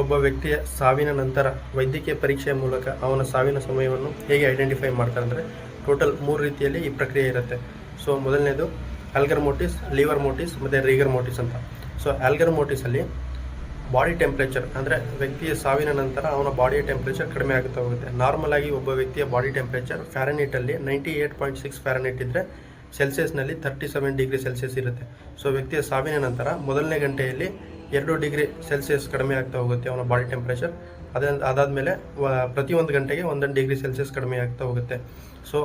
ಒಬ್ಬ ವ್ಯಕ್ತಿಯ ಸಾವಿನ ನಂತರ ವೈದ್ಯಕೀಯ ಪರೀಕ್ಷೆಯ ಮೂಲಕ ಅವನ ಸಾವಿನ ಸಮಯವನ್ನು ಹೇಗೆ ಐಡೆಂಟಿಫೈ ಮಾಡ್ತಾರೆ ಅಂದರೆ ಟೋಟಲ್ ಮೂರು ರೀತಿಯಲ್ಲಿ ಈ ಪ್ರಕ್ರಿಯೆ ಇರುತ್ತೆ. ಸೊ ಮೊದಲನೇದು ಆಲ್ಗರ್ ಮೋಟಿಸ್ ಲಿವರ್ ಮೋಟಿಸ್ ಮತ್ತು ರೀಗರ್ ಮೋಟಿಸ್ ಅಂತ. ಸೊ ಆಲ್ಗರ್ ಮೋಟಿಸಲ್ಲಿ ಬಾಡಿ ಟೆಂಪ್ರೇಚರ್ ಅಂದರೆ ವ್ಯಕ್ತಿಯ ಸಾವಿನ ನಂತರ ಅವನ ಬಾಡಿಯ ಟೆಂಪ್ರೇಚರ್ ಕಡಿಮೆ ಆಗುತ್ತಾ ಹೋಗುತ್ತೆ. ನಾರ್ಮಲ್ ಆಗಿ ಒಬ್ಬ ವ್ಯಕ್ತಿಯ body temperature ಫ್ಯಾರನೀಟಲ್ಲಿ ninety eight point six fahrenheit ಇದ್ದರೆ ಸೆಲ್ಸಿಯಸ್ನಲ್ಲಿ ತರ್ಟಿ ಸೆವೆನ್ ಡಿಗ್ರಿ ಸೆಲ್ಸಿಯಸ್ ಇರುತ್ತೆ. ಸೊ ವ್ಯಕ್ತಿಯ ಸಾವಿನ ನಂತರ ಮೊದಲನೇ ಗಂಟೆಯಲ್ಲಿ ಎರಡು ಡಿಗ್ರಿ ಸೆಲ್ಸಿಯಸ್ ಕಡಿಮೆ ಆಗ್ತಾ ಹೋಗುತ್ತೆ ಅವನ ಬಾಡಿ ಟೆಂಪ್ರೇಚರ್ ಅದ ಅದಾದಮೇಲೆ ಒಂದು ಗಂಟೆಗೆ ಒಂದೊಂದು ಡಿಗ್ರಿ ಸೆಲ್ಸಿಯಸ್ ಕಡಿಮೆ ಆಗ್ತಾ ಹೋಗುತ್ತೆ. ಸೊ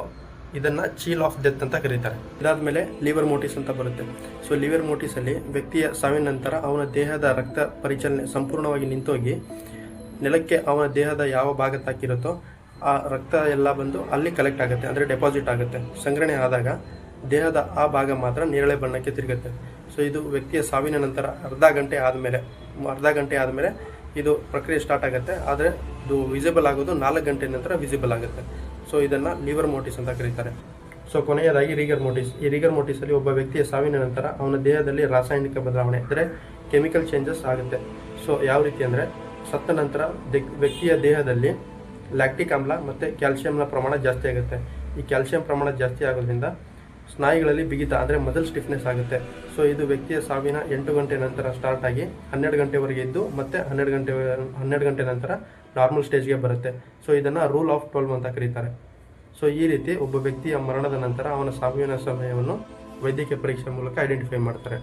ಇದನ್ನು ಚೀಲ್ ಆಫ್ ಡೆತ್ ಅಂತ ಕರೀತಾರೆ. ಇದಾದಮೇಲೆ ಲಿವರ್ ಮೋಟಿಸ್ ಅಂತ ಬರುತ್ತೆ. ಸೊ ಲಿವರ್ ಮೋಟಿಸಲ್ಲಿ ವ್ಯಕ್ತಿಯ ಸಾವಿನ ನಂತರ ಅವನ ದೇಹದ ರಕ್ತ ಪರಿಚಲನೆ ಸಂಪೂರ್ಣವಾಗಿ ನಿಂತೋಗಿ, ನೆಲಕ್ಕೆ ಅವನ ದೇಹದ ಯಾವ ಭಾಗ ತಾಕಿರುತ್ತೋ, ಆ ರಕ್ತ ಎಲ್ಲ ಬಂದು ಅಲ್ಲಿ ಕಲೆಕ್ಟ್ ಆಗುತ್ತೆ, ಅಂದರೆ ಡೆಪಾಸಿಟ್ ಆಗುತ್ತೆ. ಸಂಗ್ರಹಣೆ ಆದಾಗ ದೇಹದ ಆ ಭಾಗ ಮಾತ್ರ ನೇರಳೆ ಬಣ್ಣಕ್ಕೆ ತಿರುಗುತ್ತೆ. ಸೊ ಇದು ವ್ಯಕ್ತಿಯ ಸಾವಿನ ನಂತರ ಅರ್ಧ ಗಂಟೆ ಆದಮೇಲೆ, ಅರ್ಧ ಗಂಟೆ ಆದಮೇಲೆ ಇದು ಪ್ರಕ್ರಿಯೆ ಸ್ಟಾರ್ಟ್ ಆಗುತ್ತೆ. ಆದರೆ ಇದು ವಿಸಿಬಲ್ ಆಗೋದು ನಾಲ್ಕು ಗಂಟೆ ನಂತರ ವಿಸಿಬಲ್ ಆಗುತ್ತೆ. ಸೊ ಇದನ್ನು ಲಿವರ್ ಮೋಟಿಸ್ ಅಂತ ಕರೀತಾರೆ. ಸೊ ಕೊನೆಯದಾಗಿ ರೀಗರ್ ಮೋಟಿಸ್ ಈ ರೀಗರ್ ಮೋಟಿಸಲ್ಲಿ ಒಬ್ಬ ವ್ಯಕ್ತಿಯ ಸಾವಿನ ನಂತರ ಅವನ ದೇಹದಲ್ಲಿ ರಾಸಾಯನಿಕ ಬದಲಾವಣೆ ಅಂದರೆ ಕೆಮಿಕಲ್ ಚೇಂಜಸ್ ಆಗುತ್ತೆ. ಸೊ ಯಾವ ರೀತಿ ಅಂದರೆ ಸತ್ತ ನಂತರ ವ್ಯಕ್ತಿಯ ದೇಹದಲ್ಲಿ ಲ್ಯಾಕ್ಟಿಕ್ ಆಮ್ಲ ಮತ್ತು ಕ್ಯಾಲ್ಸಿಯಂನ ಪ್ರಮಾಣ ಜಾಸ್ತಿ ಆಗುತ್ತೆ. ಈ ಕ್ಯಾಲ್ಸಿಯಂ ಪ್ರಮಾಣ ಜಾಸ್ತಿ ಆಗೋದ್ರಿಂದ ಸ್ನಾಯುಗಳಲ್ಲಿ ಬಿಗಿತ ಅಂದರೆ ಮಜಲ್ ಸ್ಟಿಫ್ನೆಸ್ ಆಗುತ್ತೆ. ಸೊ ಇದು ವ್ಯಕ್ತಿಯ ಸಾವಿನ ಎಂಟು ಗಂಟೆ ನಂತರ ಸ್ಟಾರ್ಟ್ ಆಗಿ ಹನ್ನೆರಡು ಗಂಟೆವರೆಗೆ ಇದ್ದು ಮತ್ತೆ ಹನ್ನೆರಡು ಗಂಟೆ ಹನ್ನೆರಡು ಗಂಟೆ ನಂತರ ನಾರ್ಮಲ್ ಸ್ಟೇಜ್ಗೆ ಬರುತ್ತೆ. ಸೊ ಇದನ್ನು ರೂಲ್ ಆಫ್ ಟ್ವೆಲ್ವ್ ಅಂತ ಕರೀತಾರೆ. ಸೊ ಈ ರೀತಿ ಒಬ್ಬ ವ್ಯಕ್ತಿಯ ಮರಣದ ನಂತರ ಅವನ ಸಾವಿನ ಸಮಯವನ್ನು ವೈದ್ಯಕೀಯ ಪರೀಕ್ಷೆ ಮೂಲಕ ಐಡೆಂಟಿಫೈ ಮಾಡ್ತಾರೆ.